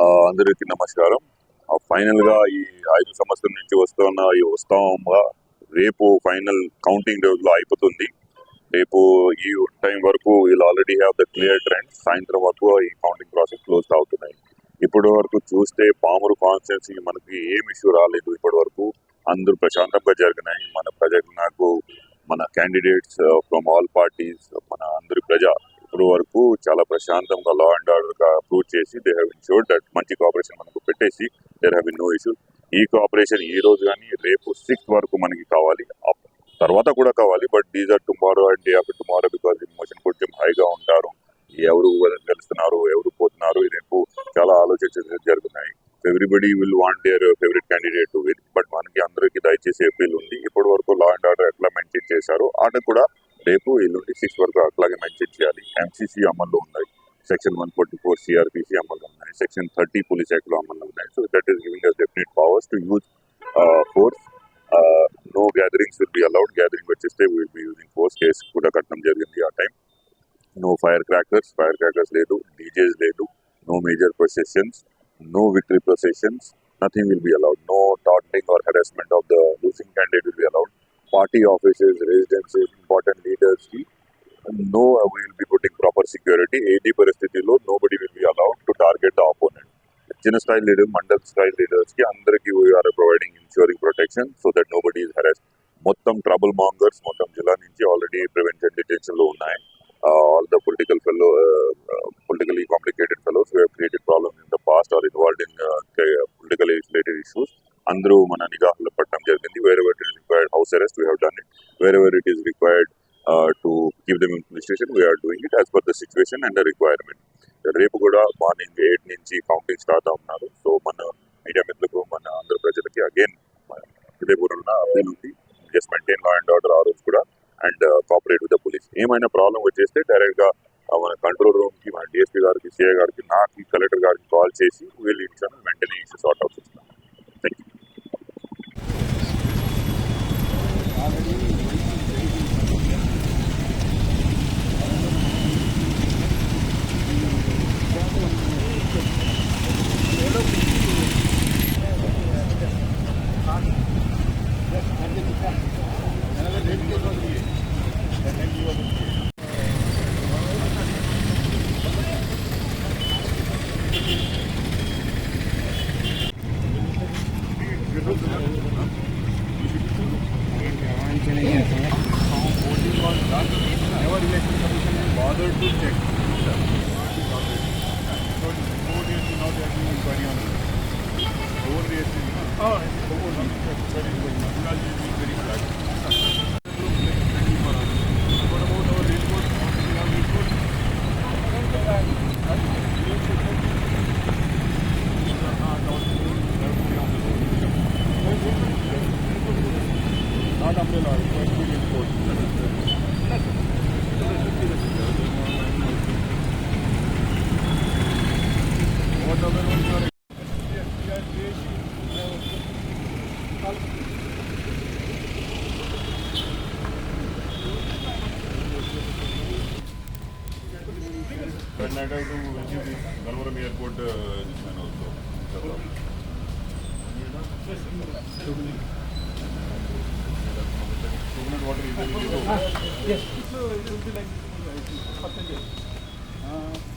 అందరికీ నమస్కారం. ఫైనల్గా ఈ ఐదు సంవత్సరం నుంచి వస్తున్న ఈ ఉత్సవంగా రేపు ఫైనల్ కౌంటింగ్ రోజులో అయిపోతుంది. రేపు ఈ టైం వరకు వీళ్ళు already have the clear trend సాయంత్రం వరకు ఈ కౌంటింగ్ ప్రాసెస్ క్లోజ్ అవుతున్నాయి. ఇప్పటి వరకు చూస్తే పామురు కాన్స్టిట్యున్సీ మనకి ఏం ఇష్యూ రాలేదు ఇప్పటి వరకు. అందరూ ప్రశాంతంగా జరిగినాయి. మన ప్రజలు నాకు మన క్యాండిడేట్స్ ఫ్రమ్ ఆల్ పార్టీస్ మన అందరి ప్రజ ఇప్పుడు వరకు చాలా ప్రశాంతంగా లా అండ్ ఆర్డర్గా అప్రూవ్ చేసి దే హ్యావ్ ఇన్షూర్డ్ దట్ మంచి కోఆపరేషన్ మనకు పెట్టేసి దేర్ హ్యావ్ నో ఇష్యూ ఈ కోఆపరేషన్ ఈ రోజు కానీ రేపు సిక్స్త్ వరకు మనకి కావాలి. అప్- తర్వాత కూడా కావాలి. But these are tomorrow and day after tomorrow because emotion కొంచెం హైగా ఉంటారు. ఎవరు గెలుస్తున్నారు ఎవరు పోతున్నారు రేపు చాలా ఆలోచన జరుగుతున్నాయి. Everybody will want their favourite candidate to win but మనకి అందరికీ దయచేసి అప్పీల్ ఉంది. ఇప్పటి వరకు లా అండ్ ఆర్డర్ ఎట్లా మెయింటైన్ చేశారో. ఆట కూడా రేపు ఎల్లుండి సిక్స్ వరకు అట్లాగే మెయింటైన్ చేయాలి ఎంసీసీ అమల్లో ఉన్నాయి section one forty four CrPC అమల్లో ఉన్నాయి సెక్షన్ థర్టీ పోలీస్ యాక్ట్ లో అమల్లో ఉన్నాయి so that is giving us definite powers to use force no gatherings will be allowed gathering వచ్చేస్తే will be using force case కూడా కట్టడం జరిగింది ఆ time no fire crackers fire crackers లేదు DJs లేదు no major processions no victory processions, nothing will be allowed. No taunting or harassment of the losing candidate will be allowed. Party offices, residences, important leaders, ki, no, uh, we will be putting proper security. ఏది పరిస్థితిలో nobody will be allowed to target the opponent. చిన్న స్థాయి leader mandal స్థాయి leaders కి అందరికి we are providing insuring protection so that nobody is harass మొత్తం trouble mongers మొత్తం జిల్లా నుంచి ఆల్రెడీ ప్రివెన్షన్ డిటెన్షన్ లో ఉన్నాయి all the political fellow politically complicated fellows who have created problems in the past or involved in uh, ca- politically related issues అందరూ మన house arrest, we have done it. Wherever it is required uh, to is them to keep them in police station we are doing it as per the situation and రేపు కూడా morning eight నుంచి counting start అవుతున్నారు. So మన media మిత్రులకు మన ఆంధ్ర ప్రజలకి again హృదయపూర్వక appeal ఉంది. Just maintain law and order ఆ రోజు కూడా. And cooperate with the police ఏమైనా ప్రాబ్లం వచ్చేస్తే డైరెక్ట్గా మన కంట్రోల్ రూమ్కి మన డిఎస్పీ గారికి సిఏ గారికి నాకు కలెక్టర్ గారికి కాల్ చేసి వీళ్ళు ఇచ్చాను వెంటనే ఇష్యూ సార్ట్ అవుతుంది Oh, days. Very good. That night I have visit this Malvaram airport uh, also. Coconut water is very low. Yes. So it will be like percentage. Uh,